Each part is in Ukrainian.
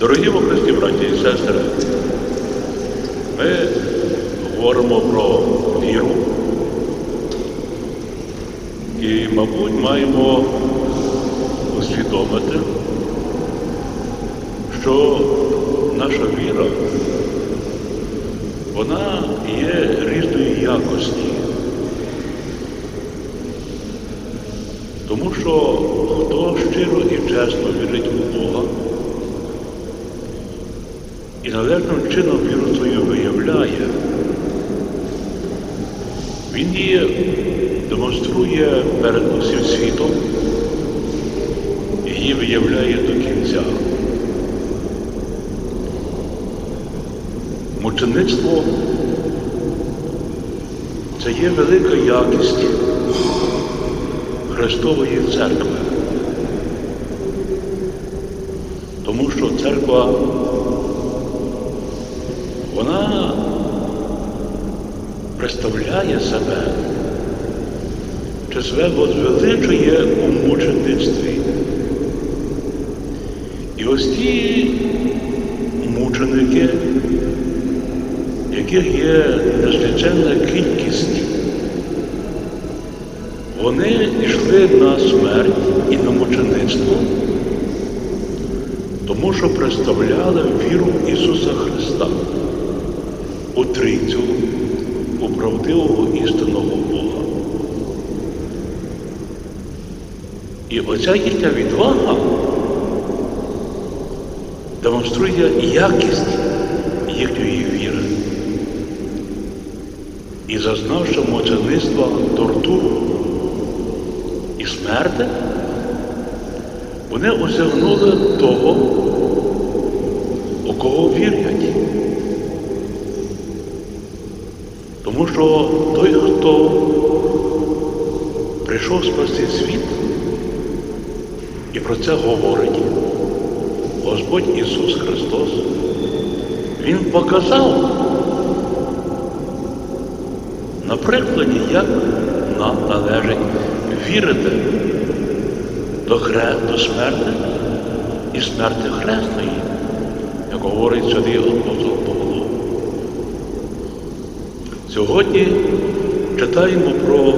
Дорогі во Христі, браті і сестри, ми говоримо про віру і, мабуть, маємо усвідомити, що наша віра, вона є різної якості. Тому що хто щиро і чесно вірить у Бога і належним чином віру свою виявляє, він її демонструє перед усім світом її виявляє до кінця. Мучеництво це є велика якість Христової церкви. Тому що церква, вона представляє себе, чи себе возвеличує у мучеництві. І ось ті мученики, яких є незліченна кількість, вони йшли на смерть і на мучеництво, тому що представляли віру Ісуса Христа у Трійцю, у правдивого істинного Бога. І оця їхня відвага демонструє якість їхньої віри. І зазнавши мучеництва тортуру і смерти, вони осягнули того, у кого вірять. Тому що той, хто прийшов спасти світ і про це говорить, Господь Ісус Христос, Він показав на прикладі, як нам належить вірити до, хре... до смерти і смерти хресної, як говорить святий апостол Павло. Сьогодні читаємо про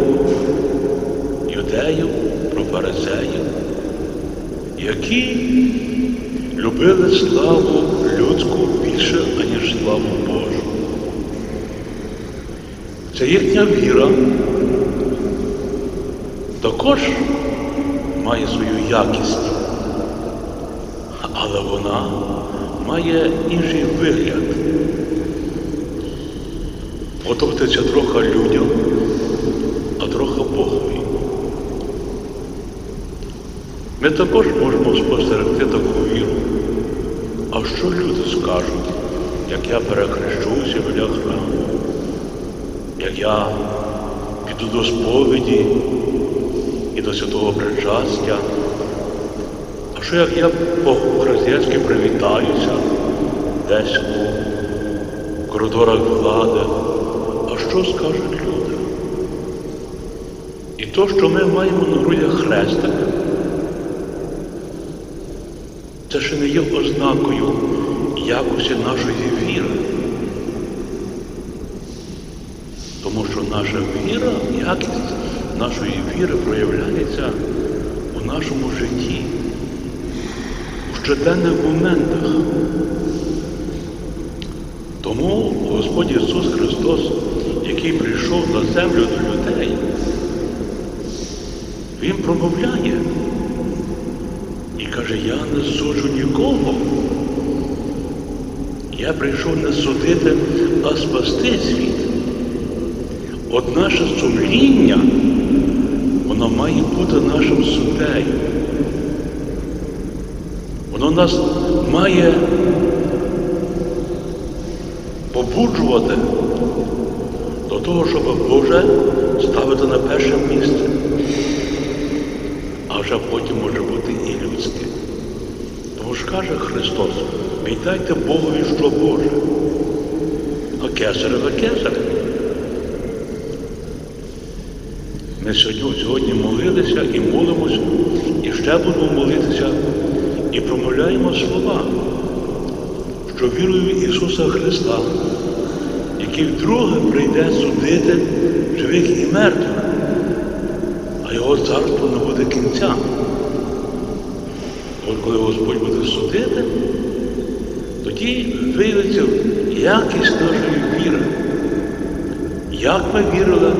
юдеїв, про фарисеїв, які любили славу людську більше, аніж славу Божу. Це їхня віра також має свою якість, але вона має інший вигляд. Подобається трохи людям, а трохи Богові. Ми також можемо спостерегти таку віру. А що люди скажуть, як я перехрещуся біля храму, як я піду до сповіді і до святого причастя? А що як я по-християнськи привітаюся десь у коридорах влади? А що скажуть люди? І то, що ми маємо на грудях хрестик, це ще не є ознакою якості нашої віри. Тому що наша віра, якість нашої віри проявляється у нашому житті, у щоденних моментах. Тому Господь Ісус Христос, який прийшов на землю до людей, Він промовляє і каже, я не суджу нікого. Я прийшов не судити, а спасти світ. От наше сумління, воно має бути нашим суддею. Воно нас має побуджувати до того, щоб Боже ставити на перше місце. хоча потім може бути і людське. Тому ж каже Христос, віддайте Богові, що Боже, а кесареве кесареве. Ми сьогодні, сьогодні молилися і молимося, і ще будемо молитися, і промовляємо слова, що вірую в Ісуса Христа, який вдруге прийде судити живих і мертвих, а Його царство не буде кінця. От коли Господь буде судити, тоді виявиться якість нашої віри. Як ми вірили,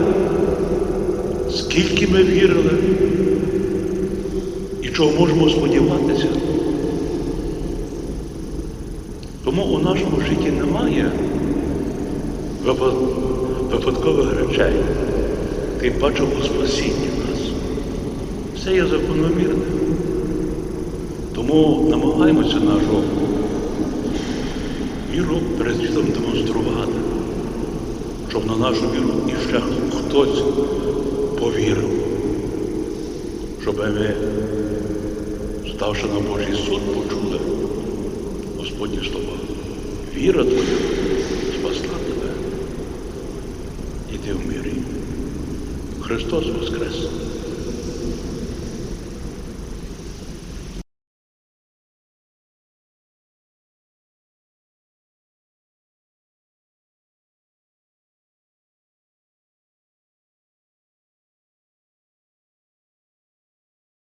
скільки ми вірили і чого можемо сподіватися. Тому у нашому житті немає випадкових речей. Ти бачив у спасінні нас. Все є закономірне. Тому намагаємося нашу віру перед світом демонструвати, щоб на нашу віру і ще хтось повірив, щоб ми, ставши на Божий суд, почули Господні слова. Віра твоя спасла тебе. Іди в мирі. Христос Воскрес!